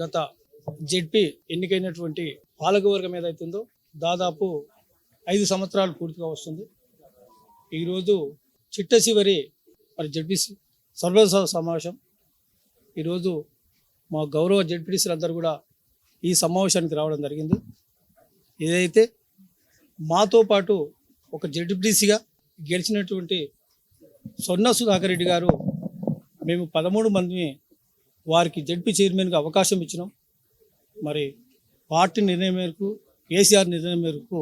గత జెడ్పీ ఎన్నికైనటువంటి పాలకవర్గం ఏదైతుందో దాదాపు ఐదు సంవత్సరాలు పూర్తిగా వస్తుంది. ఈరోజు చిట్ట చివరి మరి జడ్పీ సర్వసభ సమావేశం. ఈరోజు మా గౌరవ జడ్పీటీసీలందరూ కూడా ఈ సమావేశానికి రావడం జరిగింది. ఏదైతే మాతో పాటు ఒక జడ్పీసీగా గెలిచినటువంటి సొన్న సుధాకర్ రెడ్డి గారు మేము పదమూడు మందిని వారికి జడ్పీ చైర్మన్గా అవకాశం ఇచ్చినాం. మరి పార్టీ నిర్ణయం మేరకు కేసీఆర్ నిర్ణయం మేరకు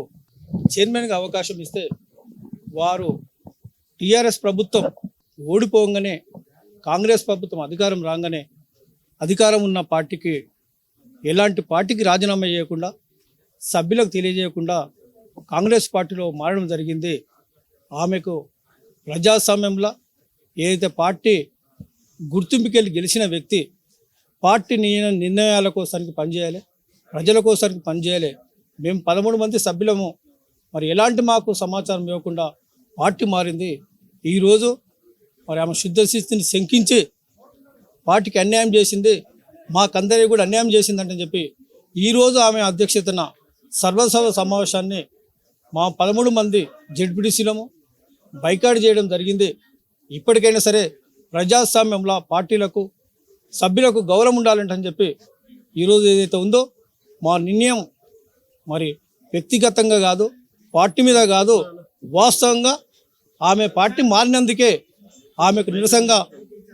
చైర్మన్గా అవకాశం ఇస్తే వారు టీఆర్ఎస్ ప్రభుత్వం ఓడిపోగానే కాంగ్రెస్ ప్రభుత్వం అధికారం రాగానే అధికారం ఉన్న పార్టీకి ఎలాంటి పార్టీకి రాజీనామా చేయకుండా సభ్యులకు తెలియజేయకుండా కాంగ్రెస్ పార్టీలో మారడం జరిగింది. ఆమెకు ప్రజాస్వామ్యంలో ఏదైతే పార్టీ గుర్తింపుకెళ్ళి గెలిచిన వ్యక్తి పార్టీ నియ- నిర్ణయాల కోసానికి పనిచేయాలి ప్రజల కోసానికి పనిచేయాలి. మేము పదమూడు మంది సభ్యులము. మరి ఎలాంటి మాకు సమాచారం ఇవ్వకుండా పార్టీ మారింది. ఈరోజు మరి ఆమె శుద్ధశిస్తిని శంకించి పార్టీకి అన్యాయం చేసింది. మాకందరికీ కూడా అన్యాయం చేసిందంటని చెప్పి ఈరోజు ఆమె అధ్యక్షతన సర్వసభ సమావేశాన్ని మా పదమూడు మంది జడ్పీటీసీలము బైకాట్ చేయడం జరిగింది. ఇప్పటికైనా సరే ప్రజాస్వామ్యంలో పార్టీలకు సభ్యులకు గౌరవం ఉండాలంటని చెప్పి ఈరోజు ఏదైతే ఉందో మా నిర్ణయం మరి వ్యక్తిగతంగా కాదు పార్టీ మీద కాదు వాస్తవంగా ఆమె పార్టీ మారినందుకే ఆమెకు నిరసంగా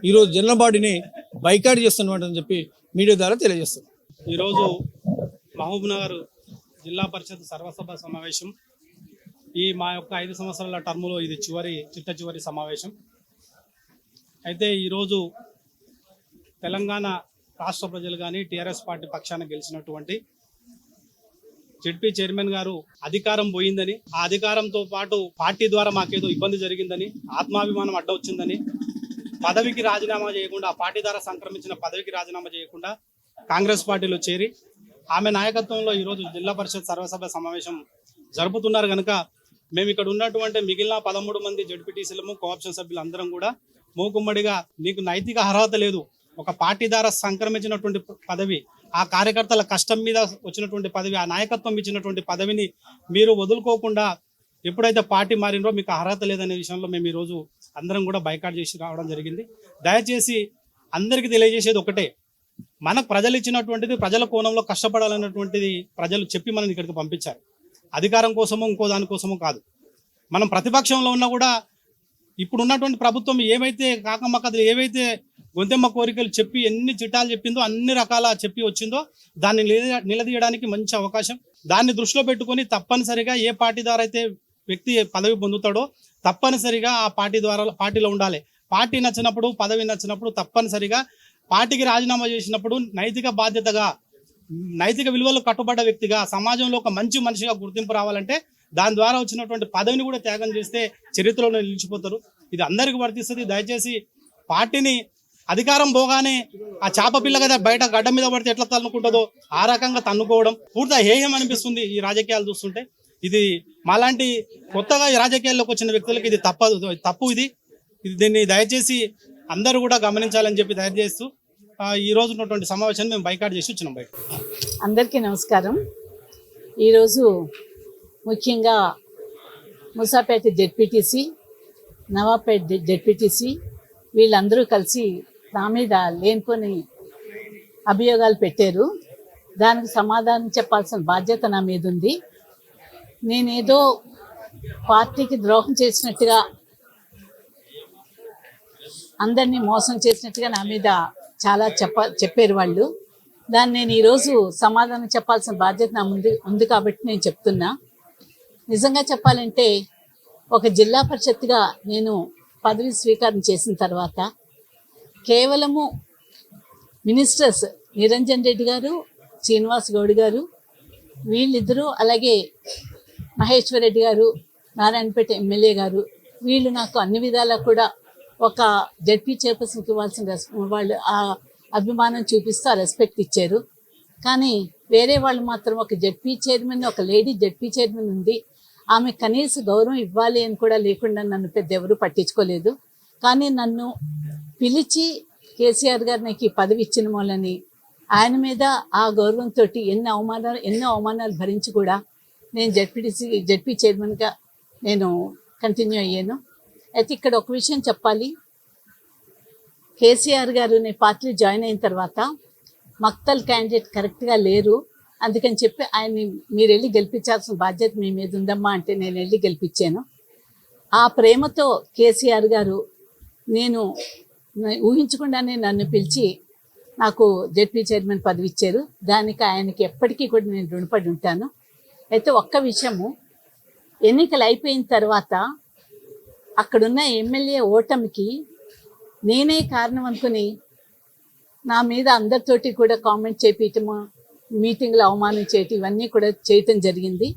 ఈరోజు జనబాడిని బాడీని బైకాట్ అని చెప్పి మీడియా ద్వారా తెలియజేస్తుంది ఈరోజు మహబూబ్నగర్ జిల్లా పరిషత్ సర్వసభ సమావేశం. ఈ మా యొక్క ఐదు సంవత్సరాల టర్ములో ఇది చివరి చిట్ట చివరి సమావేశం. అయితే ఈరోజు తెలంగాణ రాష్ట్ర ప్రజలు కానీ టీఆర్ఎస్ పార్టీ పక్షాన గెలిచినటువంటి జెడ్పీ చైర్మన్ గారు అధికారం పోయిందని ఆ అధికారంతో పాటు పార్టీ ద్వారా మాకేదో ఇబ్బంది జరిగిందని ఆత్మాభిమానం అడ్డొచ్చిందని పదవికి రాజీనామా చేయకుండా ఆ పార్టీ ద్వారా సంక్రమించిన పదవికి రాజీనామా చేయకుండా కాంగ్రెస్ పార్టీలో చేరి ఆమె నాయకత్వంలో ఈరోజు జిల్లా పరిషత్ సర్వసభ సమావేశం జరుపుతున్నారు కనుక మేము ఇక్కడ ఉన్నటువంటి మిగిలిన పదమూడు మంది జడ్పీటీసీలము కోఆప్షన్ సభ్యులు అందరం కూడా మూకుమ్మడిగా నీకు నైతిక అర్హత లేదు. ఒక పార్టీ ద్వారా సంక్రమించినటువంటి పదవి ఆ కార్యకర్తల కష్టం మీద వచ్చినటువంటి పదవి ఆ నాయకత్వం ఇచ్చినటువంటి పదవిని మీరు వదులుకోకుండా ఎప్పుడైతే పార్టీ మారిందో మీకు అర్హత లేదనే విషయంలో మేము ఈరోజు అందరం కూడా బైకాట్ చేసి రావడం జరిగింది. దయచేసి అందరికీ తెలియజేసేది ఒకటే మనకు ప్రజలు ఇచ్చినటువంటిది ప్రజల కోణంలో కష్టపడాలన్నటువంటిది ప్రజలు చెప్పి మనం ఇక్కడికి పంపించారు. అధికారం కోసమో ఇంకో దానికోసమో కాదు. మనం ప్రతిపక్షంలో ఉన్నా కూడా ఇప్పుడు ఉన్నటువంటి ప్రభుత్వం ఏవైతే కాకమ్మకథలు ఏవైతే గొంతెమ్మ కోరికలు చెప్పి ఎన్ని చిట్టాలు చెప్పిందో అన్ని రకాల చెప్పి వచ్చిందో దాన్ని నిలదీయడానికి మంచి అవకాశం. దాన్ని దృష్టిలో పెట్టుకొని తప్పనిసరిగా ఏ పార్టీ ద్వారా అయితే వ్యక్తి పదవి పొందుతాడో తప్పనిసరిగా ఆ పార్టీ ద్వారా పార్టీలో ఉండాలి. పార్టీ నచ్చినప్పుడు పదవి నచ్చినప్పుడు తప్పనిసరిగా పార్టీకి రాజీనామా చేసినప్పుడు నైతిక బాధ్యతగా నైతిక విలువలు కట్టుబడ్డ వ్యక్తిగా సమాజంలో ఒక మంచి మనిషిగా గుర్తింపు రావాలంటే దాని ద్వారా వచ్చినటువంటి పదవిని కూడా త్యాగం చేస్తే చరిత్రలో నిలిచిపోతారు. ఇది అందరికీ వర్తిస్తుంది. దయచేసి పార్టీని అధికారం పోగానే ఆ చేప పిల్ల కదా బయట గడ్డ మీద పడితే ఎట్లా తన్నుకుంటుందో ఆ రకంగా తన్నుకోవడం పూర్తిగా హేయం అనిపిస్తుంది ఈ రాజకీయాలు చూస్తుంటే. ఇది మాలాంటి కొత్తగా ఈ రాజకీయాల్లోకి వచ్చిన వ్యక్తులకి ఇది తప్పదు. తప్పు ఇది. ఇది దీన్ని దయచేసి అందరూ కూడా గమనించాలని చెప్పి దయచేస్తూ ఈ రోజు ఉన్నటువంటి సమావేశాన్ని మేము బైకాట్ చేసి వచ్చినాం బయట. అందరికీ నమస్కారం. ఈరోజు ముఖ్యంగా ముసాపేట జెడ్పీటీసీ నవాపేట జెడ్పీటీసీ వీళ్ళందరూ కలిసి నా మీద లేనిపోని అభియోగాలు పెట్టారు. దానికి సమాధానం చెప్పాల్సిన బాధ్యత నా మీద ఉంది. నేనేదో పార్టీకి ద్రోహం చేసినట్టుగా అందరినీ మోసం చేసినట్టుగా నా మీద చాలా చెప్ప చెప్పారు వాళ్ళు. దాన్ని నేను ఈరోజు సమాధానం చెప్పాల్సిన బాధ్యత నా ముందు ఉంది కాబట్టి నేను చెప్తున్నా. నిజంగా చెప్పాలంటే ఒక జిల్లా పరిషత్గా నేను పదవి స్వీకారం చేసిన తర్వాత కేవలము మినిస్టర్స్ నిరంజన్ రెడ్డి గారు శ్రీనివాస్ గౌడ్ గారు వీళ్ళిద్దరూ అలాగే మహేశ్వర్ రెడ్డి గారు నారాయణపేట ఎమ్మెల్యే గారు వీళ్ళు నాకు అన్ని విధాలా కూడా ఒక జడ్పీ చైర్పర్సన్కి ఇవ్వాల్సిన రెస్ వాళ్ళు ఆ అభిమానం చూపిస్తూ ఆ రెస్పెక్ట్ ఇచ్చారు. కానీ వేరే వాళ్ళు మాత్రం ఒక జడ్పీ చైర్మన్ ఒక లేడీ జడ్పీ చైర్మన్ ఉంది ఆమె కనీస గౌరవం ఇవ్వాలి అని కూడా లేకుండా నన్ను పెద్ద ఎవరు పట్టించుకోలేదు. కానీ నన్ను పిలిచి కేసీఆర్ గారు నాకు ఈ పదవి ఇచ్చిన మూలని ఆయన మీద ఆ గౌరవంతో ఎన్ని అవమానాలు ఎన్నో అవమానాలు భరించి కూడా నేను జడ్పీటీసీ జడ్పీ చైర్మన్గా నేను కంటిన్యూ అయ్యాను. అయితే ఇక్కడ ఒక విషయం చెప్పాలి. కేసీఆర్ గారు నేను పార్టీలో జాయిన్ అయిన తర్వాత మక్తల్ క్యాండిడేట్ కరెక్ట్గా లేరు. అందుకని చెప్పి ఆయన్ని మీరు వెళ్ళి గెలిపించాల్సిన బాధ్యత మీ మీద ఉందమ్మా అంటే నేను వెళ్ళి గెలిపించాను. ఆ ప్రేమతో కేసీఆర్ గారు నేను ఊహించకుండానే నన్ను పిలిచి నాకు జెడ్పీ చైర్మన్ పదవి ఇచ్చారు. దానికి ఆయనకి ఎప్పటికీ కూడా నేను రుణపడి ఉంటాను. అయితే ఒక్క విషయము ఎన్నికలు అయిపోయిన తర్వాత అక్కడున్న ఎమ్మెల్యే ఓటమికి నేనే కారణం అనుకుని నా మీద అందరితోటి కూడా కామెంట్ చేపించటము మీటింగ్లో అవమానం చేయటం ఇవన్నీ కూడా చేయటం జరిగింది.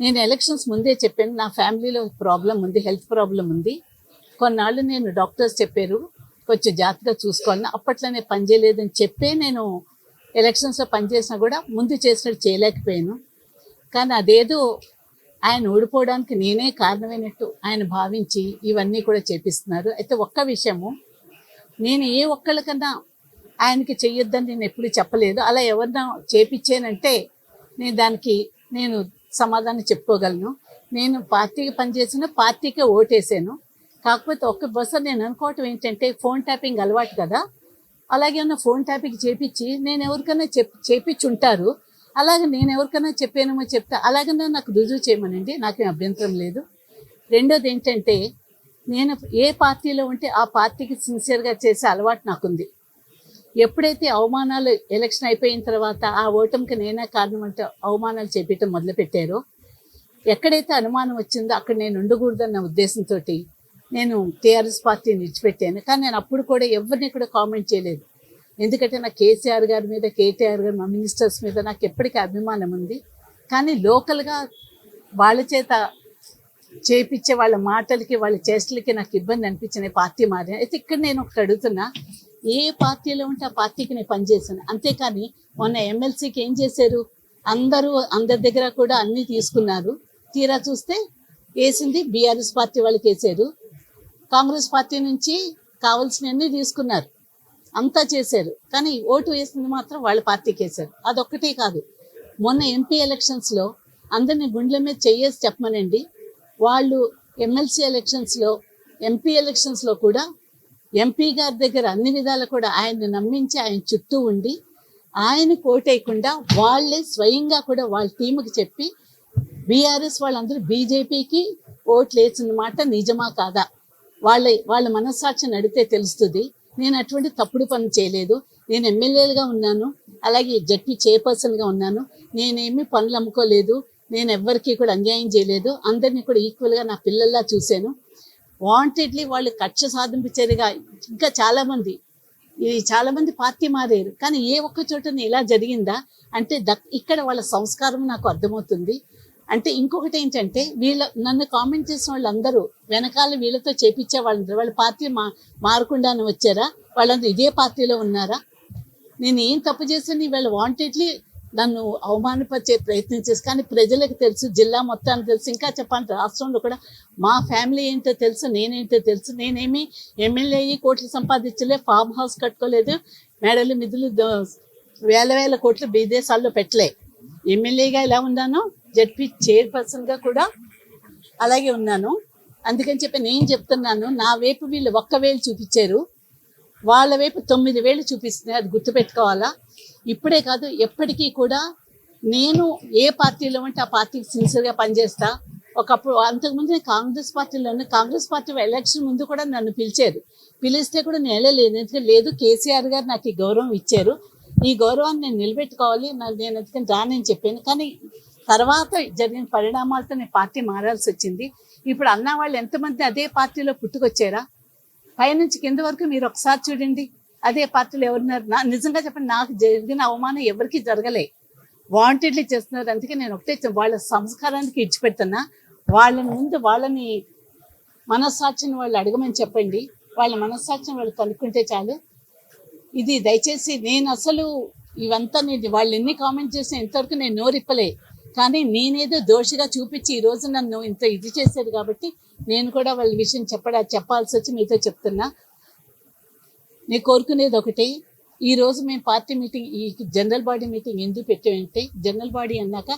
నేను ఎలక్షన్స్ ముందే చెప్పాను నా ఫ్యామిలీలో ప్రాబ్లం ఉంది హెల్త్ ప్రాబ్లం ఉంది. కొన్నాళ్ళు నేను డాక్టర్స్ చెప్పారు కొంచెం జాగ్రత్తగా చూసుకోవాలని. అప్పట్లో నేను పనిచేయలేదని చెప్పే నేను ఎలక్షన్స్లో పనిచేసినా కూడా ముందు చేసినట్టు చేయలేకపోయాను. కానీ అదేదో ఆయన ఓడిపోవడానికి నేనే కారణమైనట్టు ఆయన భావించి ఇవన్నీ కూడా చేపిస్తున్నారు. అయితే ఒక్క విషయము నేను ఏ ఒక్కళ్ళకన్నా ఆయనకి చెయ్యొద్దని నేను ఎప్పుడు చెప్పలేదు. అలా ఎవరినా చేపించానంటే నేను దానికి నేను సమాధానం చెప్పుకోగలను. నేను పార్టీకి పనిచేసిన పార్టీకే ఓటేసాను. కాకపోతే ఒక్క బస్సు నేను అనుకోవటం ఏంటంటే ఫోన్ ట్యాపింగ్ అలవాటు కదా. అలాగే ఉన్న ఫోన్ ట్యాపింగ్ చేపించి నేను ఎవరికైనా చెప్ చేపించి ఉంటారు అలాగే నేను ఎవరికైనా చెప్పానేమో చెప్తే అలాగనే నాకు రుజువు చేయమనండి. నాకేం అభ్యంతరం లేదు. రెండోది ఏంటంటే నేను ఏ పార్టీలో ఉంటే ఆ పార్టీకి సిన్సియర్గా చేసే అలవాటు నాకుంది. ఎప్పుడైతే అవమానాలు ఎలక్షన్ అయిపోయిన తర్వాత ఆ ఓటమికి నేనే కారణం అంటే అవమానాలు చేపించడం మొదలుపెట్టారో. ఎక్కడైతే అనుమానం వచ్చిందో అక్కడ నేను ఉండకూడదన్న ఉద్దేశంతో నేను టీఆర్ఎస్ పార్టీని విడిచిపెట్టాను. కానీ నేను అప్పుడు కూడా ఎవరిని కూడా కామెంట్ చేయలేదు. ఎందుకంటే నా కేసీఆర్ గారి మీద కేటీఆర్ గారు మా మినిస్టర్స్ మీద నాకు ఎప్పటికీ అభిమానం ఉంది. కానీ లోకల్గా వాళ్ళ చేత చేపించే వాళ్ళ మాటలకి వాళ్ళ చేష్టలకి నాకు ఇబ్బంది అనిపించిన పార్టీ మారి అయితే ఇక్కడ నేను ఒకటి అడుగుతున్నా. ఏ పార్టీలో ఉంటే ఆ పార్టీకి నేను పనిచేశాను. అంతేకాని మొన్న ఎమ్మెల్సీకి ఏం చేశారు? అందరూ అందరి దగ్గర కూడా అన్ని తీసుకున్నారు. తీరా చూస్తే వేసింది బీఆర్ఎస్ పార్టీ వాళ్ళకి వేసారు కాంగ్రెస్ పార్టీ నుంచి కావాల్సినవన్నీ తీసుకున్నారు. అంతా చేశారు. కానీ ఓటు వేసింది మాత్రం వాళ్ళ పార్టీకి వేశారు. అదొక్కటే కాదు. మొన్న ఎంపీ ఎలక్షన్స్లో అందరిని గుండెల మీద చెయ్యేసి చెప్పమనండి. వాళ్ళు ఎమ్మెల్సీ ఎలక్షన్స్లో ఎంపీ ఎలక్షన్స్లో కూడా ఎంపీ గారి దగ్గర అన్ని విధాలు కూడా ఆయన్ని నమ్మించి ఆయన చుట్టూ ఉండి ఆయన కోటేయకుండా వాళ్ళే స్వయంగా కూడా వాళ్ళ టీంకి చెప్పి బీఆర్ఎస్ వాళ్ళందరూ బీజేపీకి ఓట్లు వేసిన మాట నిజమా కాదా? వాళ్ళ వాళ్ళ మనస్సాక్షిని అడిగితే తెలుస్తుంది. నేను అటువంటి తప్పుడు పని చేయలేదు. నేను ఎమ్మెల్యేలుగా ఉన్నాను. అలాగే జడ్పీ చైర్పర్సన్గా ఉన్నాను. నేనేమి పనులు అమ్ముకోలేదు. నేను ఎవ్వరికీ కూడా అన్యాయం చేయలేదు. అందరినీ కూడా ఈక్వల్గా నా పిల్లల్లా చూశాను. వాంటెడ్లీ వాళ్ళు కక్ష సాధింపు ఇంకా చాలామంది. ఈ చాలామంది పార్టీ మారారు. కానీ ఏ ఒక్క చోట ఇలా జరిగిందా? అంటే దక్ ఇక్కడ వాళ్ళ సంస్కారం నాకు అర్థమవుతుంది. అంటే ఇంకొకటి ఏంటంటే వీళ్ళ నన్ను కామెంట్ చేసిన వాళ్ళందరూ వెనకాల వీళ్ళతో చేపించే వాళ్ళందరూ వాళ్ళ పార్టీ మా మారకుండానే వచ్చారా? వాళ్ళందరూ ఇదే పార్టీలో ఉన్నారా? నేను ఏం తప్పు చేశాను? వీళ్ళు వాంటెడ్లీ నన్ను అవమానపరిచే ప్రయత్నం చేసి కానీ ప్రజలకు తెలుసు జిల్లా మొత్తానికి తెలుసు ఇంకా చెప్పాలంటే రాష్ట్రంలో కూడా మా ఫ్యామిలీ ఏంటో తెలుసు నేనేంటో తెలుసు. నేనేమి ఎమ్మెల్యే అయ్యి కోట్లు సంపాదించలే ఫామ్ హౌస్ కట్టుకోలేదు మేడలు మిధులు వేల వేల కోట్లు విదేశాల్లో పెట్టలే. ఎమ్మెల్యేగా ఎలా ఉన్నాను జడ్పీ చైర్పర్సన్గా కూడా అలాగే ఉన్నాను. అందుకని చెప్పి నేను చెప్తున్నాను నా వైపు వీళ్ళు ఒక్క వేలు చూపించారు. వాళ్ళ వైపు తొమ్మిది వేలు చూపిస్తున్నాయి అది గుర్తుపెట్టుకోవాలా? ఇప్పుడే కాదు ఎప్పటికీ కూడా నేను ఏ పార్టీలో ఉంటే ఆ పార్టీకి సిన్సియర్గా పనిచేస్తా. ఒకప్పుడు అంతకుముందు నేను కాంగ్రెస్ పార్టీలోనే కాంగ్రెస్ పార్టీ ఎలక్షన్ ముందు కూడా నన్ను పిలిచారు. పిలిస్తే కూడా నేను వెళ్ళలేదు. ఎందుకంటే లేదు కేసీఆర్ గారు నాకు ఈ గౌరవం ఇచ్చారు. ఈ గౌరవాన్ని నేను నిలబెట్టుకోవాలి. నా- నేను ఎందుకని రానని చెప్పాను. కానీ తర్వాత జరిగిన పరిణామాలతో నేను పార్టీ మారాల్సి వచ్చింది. ఇప్పుడు అన్న వాళ్ళు ఎంతమంది అదే పార్టీలో పుట్టుకొచ్చారా? పైనుంచి కింద వరకు మీరు ఒకసారి చూడండి. అదే పార్టీలో ఎవరున్నారు? నా నిజంగా చెప్పండి నాకు జరిగిన అవమానం ఎవరికి జరగలే. వాంటెడ్లీ చేస్తున్నారు. అందుకే నేను ఒకటే వాళ్ళ సంస్కారానికి ఇచ్చిపెడుతున్నా. వాళ్ళని ముందు వాళ్ళని మనస్సాక్షిని వాళ్ళు అడగమని చెప్పండి. వాళ్ళ మనస్సాక్షిని వాళ్ళు కనుక్కుంటే చాలు. ఇది దయచేసి నేను అసలు ఇవంతా నేను వాళ్ళు ఎన్ని కామెంట్ చేసిన ఇంతవరకు నేను నోరిప్పలే. కానీ నేనేదో దోషిగా చూపించి ఈ రోజు నన్ను ఇంత ఇది చేశారు కాబట్టి నేను కూడా వాళ్ళ విషయం చెప్పడా చెప్పాల్సి వచ్చి మీతో చెప్తున్నా. నేను కోరుకునేది ఒకటి. ఈరోజు మేము పార్టీ మీటింగ్ ఈ జనరల్ బాడీ మీటింగ్ ఎందుకు పెట్టామంటే జనరల్ బాడీ అన్నాక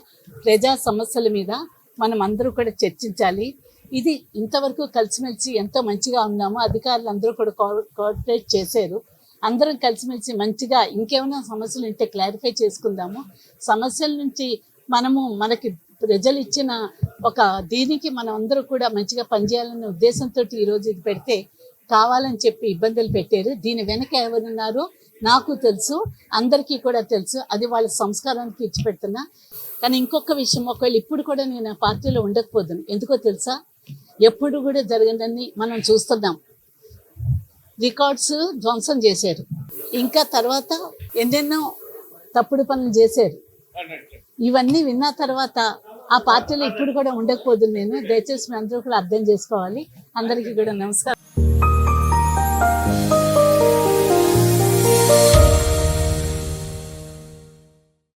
ప్రజా సమస్యల మీద మనం అందరూ కూడా చర్చించాలి. ఇది ఇంతవరకు కలిసిమెలిసి ఎంతో మంచిగా ఉన్నాము అధికారులు అందరూ కూడా కోఆపరేట్ చేశారు. అందరం కలిసిమెలిసి మంచిగా ఇంకేమైనా సమస్యలు ఉంటే క్లారిఫై చేసుకుందాము. సమస్యల నుంచి మనము మనకి ప్రజలు ఇచ్చిన ఒక దీనికి మనం అందరూ కూడా మంచిగా పనిచేయాలనే ఉద్దేశంతో ఈరోజు ఇది పెడితే కావాలని చెప్పి ఇబ్బందులు పెట్టారు. దీని వెనక ఎవరున్నారో? నాకు తెలుసు అందరికీ కూడా తెలుసు. అది వాళ్ళ సంస్కారానికి ఇచ్చిపెడుతున్నా. కానీ ఇంకొక విషయం ఒకవేళ ఇప్పుడు కూడా నేను ఆ పార్టీలో ఉండకపోదును. ఎందుకో తెలుసా? ఎప్పుడు కూడా జరగదని మనం చూస్తున్నాం. రికార్డ్స్ ధ్వంసం చేశారు. ఇంకా తర్వాత ఎన్నెన్నో తప్పుడు పనులు చేశారు. ఇవన్నీ విన్న తర్వాత ఆ పార్టీలో ఇప్పుడు కూడా ఉండకపోదు నేను. దయచేసి మీ అందరూ కూడా అర్థం చేసుకోవాలి. అందరికీ కూడా నమస్కారం.